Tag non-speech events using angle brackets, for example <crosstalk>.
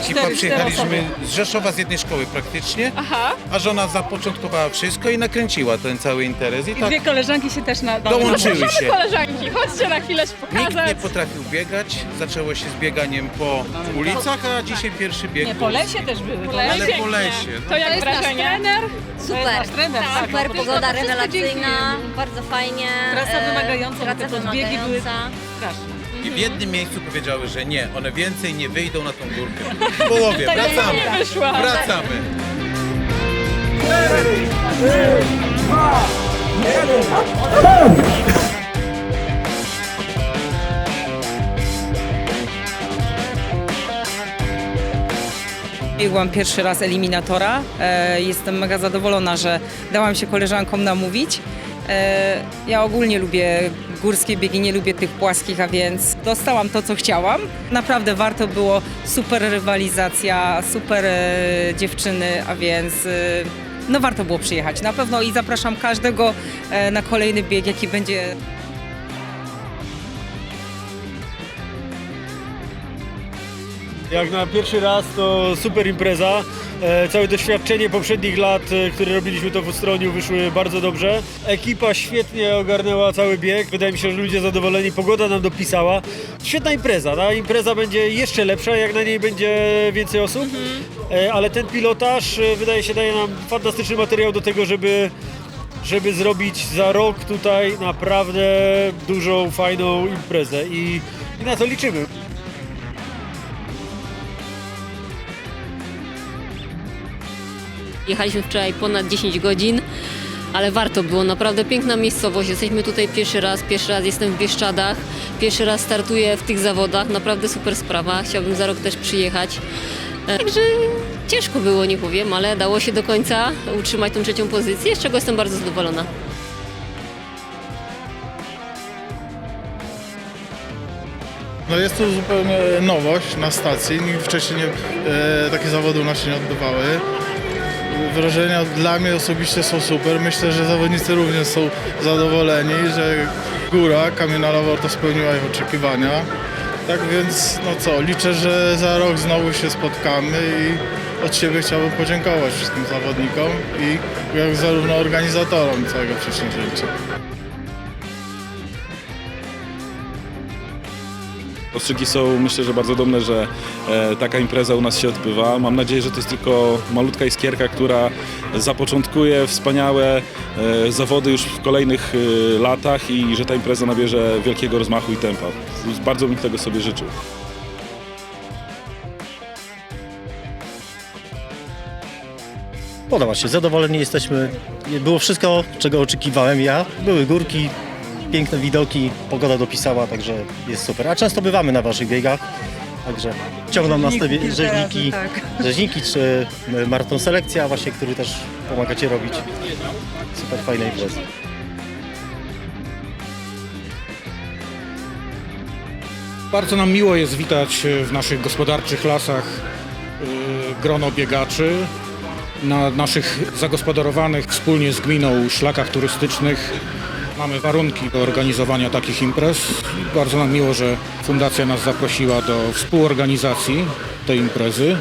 przyjechaliśmy z Rzeszowa z jednej szkoły praktycznie, Aha. a żona zapoczątkowała wszystko i nakręciła ten cały interes i I tak dwie koleżanki się też na dołączyły się. Koleżanki, chodźcie na chwilę się Nikt pokazać. nie potrafił biegać, zazaczęło się z bieganiem po ulicach, a dzisiaj pierwszy bieg Nie, był- po lesie też były. Ale Ale po pięknie. lesie, no. To jak jest nasz wrażenie? Trener. To Super. jest nasz trener, tak. Super, no, pogoda wszystko rewelacyjna, dzięki bardzo fajnie. Trasa e, wymagająca, bo Trasa te podbiegi były wymagająca. straszne. I w jednym miejscu powiedziały, że nie, one więcej nie wyjdą na tą górkę. W <laughs> połowie, wracamy, nie wyszła. wracamy. Biegłam pierwszy raz eliminatora. E, Jestem mega zadowolona, że dałam się koleżankom namówić. E, Ja ogólnie lubię górskie biegi, nie lubię tych płaskich, a więc dostałam to, co chciałam. Naprawdę warto było, super rywalizacja, super e, dziewczyny, a więc e, no warto było przyjechać na pewno i zapraszam każdego na kolejny bieg, jaki będzie Jak na pierwszy raz to super impreza. E, Całe doświadczenie poprzednich lat, e, które robiliśmy to w Ustroniu, wyszły bardzo dobrze. Ekipa świetnie ogarnęła cały bieg. Wydaje mi się, że ludzie zadowoleni. Pogoda nam dopisała. Świetna impreza. Ta impreza będzie jeszcze lepsza, jak na niej będzie więcej osób. E, Ale ten pilotaż e, wydaje się daje nam fantastyczny materiał do tego, żeby żeby zrobić za rok tutaj naprawdę dużą, fajną imprezę i, i na to liczymy. Jechaliśmy wczoraj ponad 10 godzin, ale warto było. Naprawdę piękna miejscowość. Jesteśmy tutaj pierwszy raz. Pierwszy raz jestem w Bieszczadach. Pierwszy raz startuję w tych zawodach. Naprawdę super sprawa. Chciałbym za rok też przyjechać. E, Także ciężko było, nie powiem, ale dało się do końca utrzymać tą trzecią pozycję, z czego jestem bardzo zadowolona. No jest to zupełnie nowość na stacji. Nigdy wcześniej nie, e, takie zawody u nas się nie odbywały. Wrażenia dla mnie osobiście są super. Myślę, że zawodnicy również są zadowoleni, że góra Kamienna Laworta spełniła ich oczekiwania. Tak więc, no co, liczę, że za rok znowu się spotkamy i od siebie chciałbym podziękować wszystkim zawodnikom i jak zarówno organizatorom całego przedsięwzięcia. Ostrzygi są myślę, że bardzo dumne, że e, taka impreza u nas się odbywa. Mam nadzieję, że to jest tylko malutka iskierka, która zapoczątkuje wspaniałe e, zawody już w kolejnych e, latach i że ta impreza nabierze wielkiego rozmachu i tempa. Bardzo bym tego sobie życzył. Podoba się, zadowoleni jesteśmy. Było wszystko, czego oczekiwałem ja. Były górki, piękne widoki, pogoda dopisała, także jest super. A często bywamy na waszych biegach, także ciągną nas te wie- rzeźniki, rzeźniki czy maraton selekcja właśnie, który też pomagacie robić. Super fajna impreza. Bardzo nam miło jest witać w naszych gospodarczych lasach y, grono biegaczy na naszych zagospodarowanych wspólnie z gminą szlakach turystycznych. Mamy warunki do organizowania takich imprez. Bardzo nam miło, że fundacja nas zaprosiła do współorganizacji tej imprezy.